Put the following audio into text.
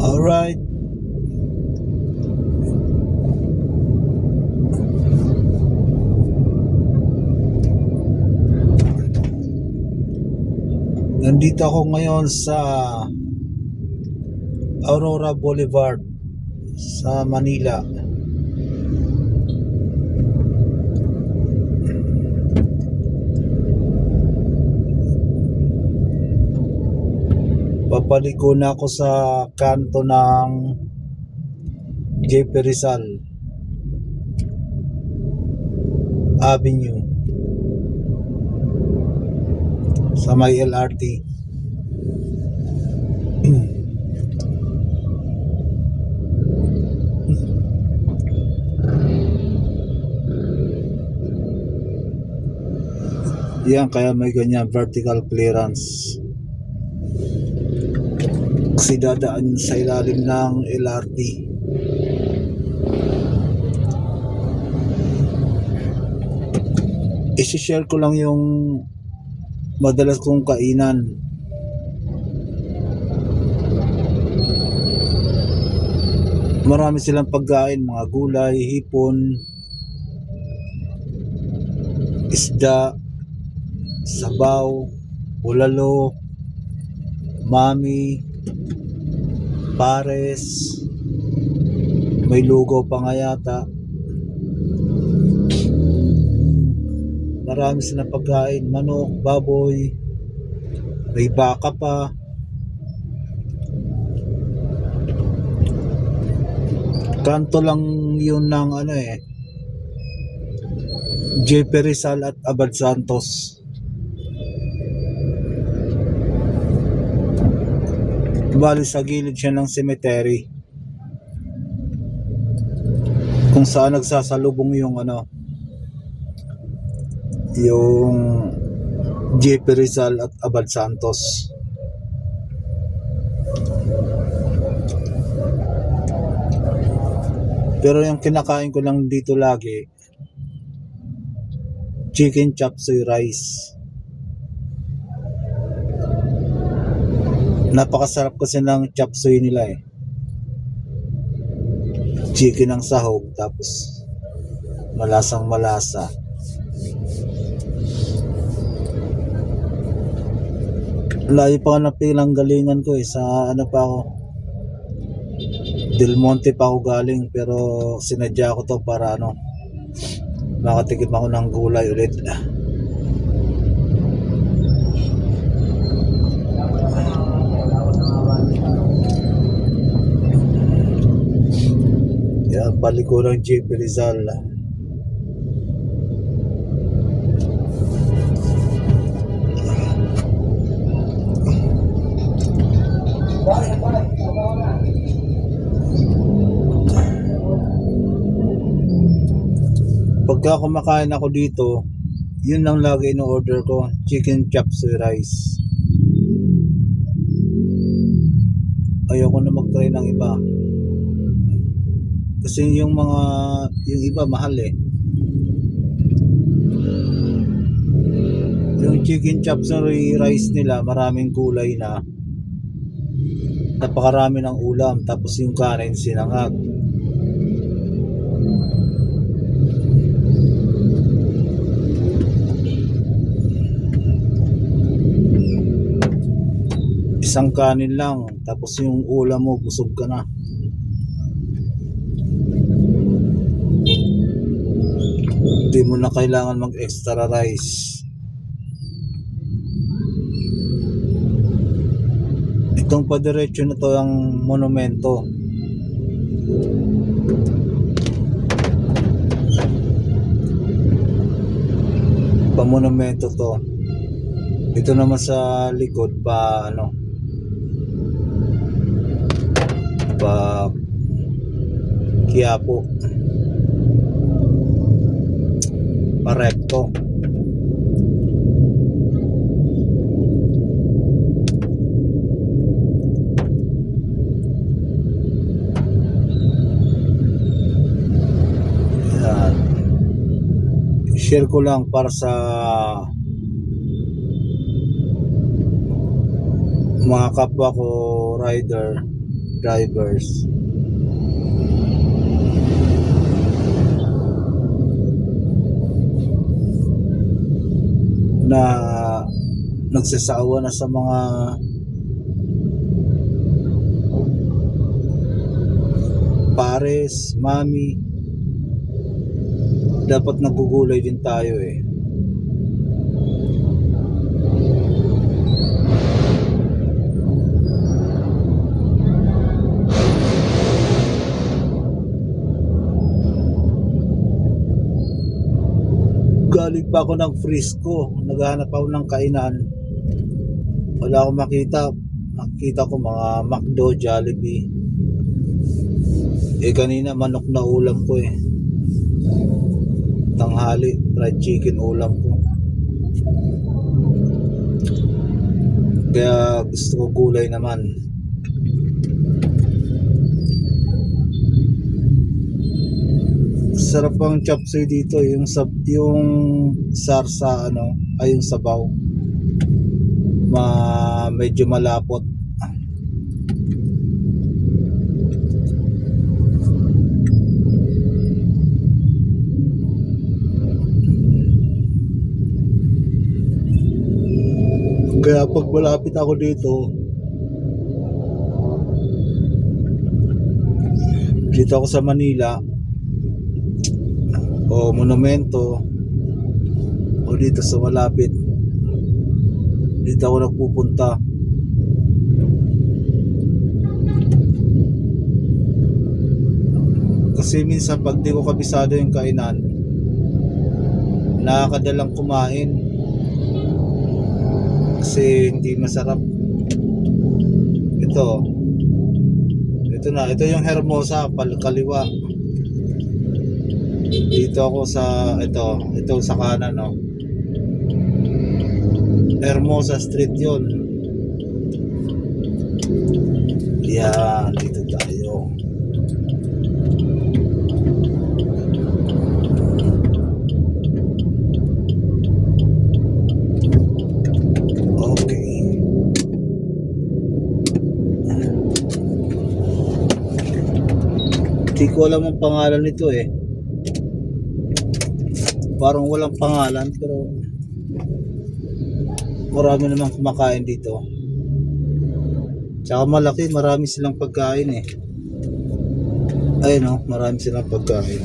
Alright. Nandito ako ngayon sa Aurora Boulevard sa Manila. Papaliko na ako sa kanto ng JP Rizal Avenue sa may LRT. Yan kaya may ganyan vertical clearance. Kasi dadaan sa ilalim ng LRT. Isi-share ko lang yung madalas kong kainan. Marami silang pagkain, mga gulay, hipon, isda, sabaw, ulalo, mami, pares, may lugaw pa nga yata. Marami silang pagkain, manok, baboy, may baka pa. Kanto lang yun ng ano eh, JP Rizal at Abad Santos. Bali sa gilid siya ng cemetery. Kung saan nagsasalubong yung ano yung JP Rizal at Abad Santos. Pero yung kinakain ko lang dito lagi chicken chop rice. Napakasarap kasi ng chop suey nila eh. Chicken ang sahog tapos malasang malasa. Layo pa nga ng pinanggalingan ko eh. Sa ano pa ako. Del Monte pa ako galing pero sinadya ko to para ano makatikim ako ng gulay ulit. Yan, balik ko ng JP Rizal. Pagka kumakain ako dito, yun lang lagi in-order ko, chicken chop suey rice. Ayoko na mag-try ng iba. Kasi yung mga, yung iba mahal eh. Yung chicken chop suey rice nila, maraming kulay na. Napakarami ng ulam, tapos yung kanin sinangag. isang kanin lang tapos yung ulam mo busog ka na hindi mo na kailangan mag extra rice. Itong padiretso na to ang monumento. Pamonumento to. Ito naman sa likod pa ano pa Quiapo Parecto Yan. share ko lang para sa mga kapwa ko rider, drivers. Na nagsasawa na sa mga pares, mami. Dapat nagugulay din tayo eh. Galing pa ako ng Frisco. Naghahanap ako ng kainan. Wala akong makita. Nakita ko mga McDo, Jollibee. Eh kanina manok na ulam ko eh. Tanghali, fried chicken ulam ko. Kaya gusto ko gulay naman. Sarap ang chop suey dito, yung sa yung sarsa ano, ay yung sabaw. Ma medyo malapot. Kaya pag malapit ako dito, dito ako sa Manila, o monumento, o dito sa malapit, dito ako nagpupunta. Kasi minsan pag di ko kabisado yung kainan, nakakadalang kumain. Kasi hindi masarap. Ito. Ito na ito yung Hermosa pal kaliwa dito ako sa ito ito sa kanan no Hermosa Street yun yan dito tayo. Hindi ko alam ang pangalan nito eh. Parang walang pangalan pero marami namang kumakain dito. Tsaka malaki, marami silang pagkain eh. Ayun oh, marami silang pagkain.